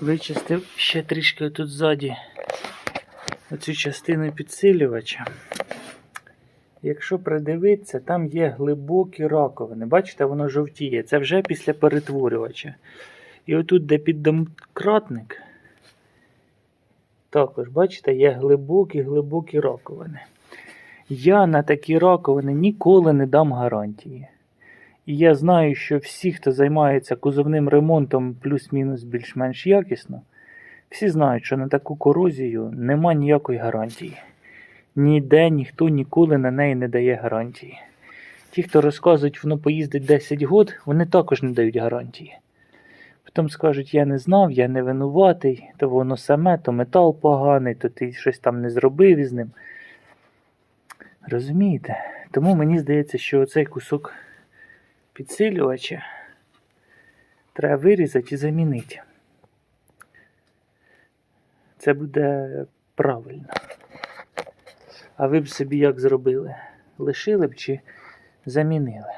Вичистив ще трішки тут ззаді оцю частину підсилювача. Якщо придивитися, там є глибокі раковини. Бачите, воно жовтіє. Це вже після перетворювача. І отут, де піддомкратник, також, бачите, є глибокі-глибокі раковини. Я на такі раковини ніколи не дам гарантії. І я знаю, що всі, хто займається кузовним ремонтом плюс-мінус більш-менш якісно, всі знають, що на таку корозію нема ніякої гарантії. Ніде ніхто ніколи на неї не дає гарантії. Ті, хто розказують, воно поїздить 10 год, вони також не дають гарантії. Потім скажуть, я не знав, я не винуватий, то воно саме, то метал поганий, то ти щось там не зробив із ним. Розумієте? Тому мені здається, що оцей кусок підсилювача треба вирізати і замінити. Це буде правильно. А ви б собі як зробили? Лишили б чи замінили?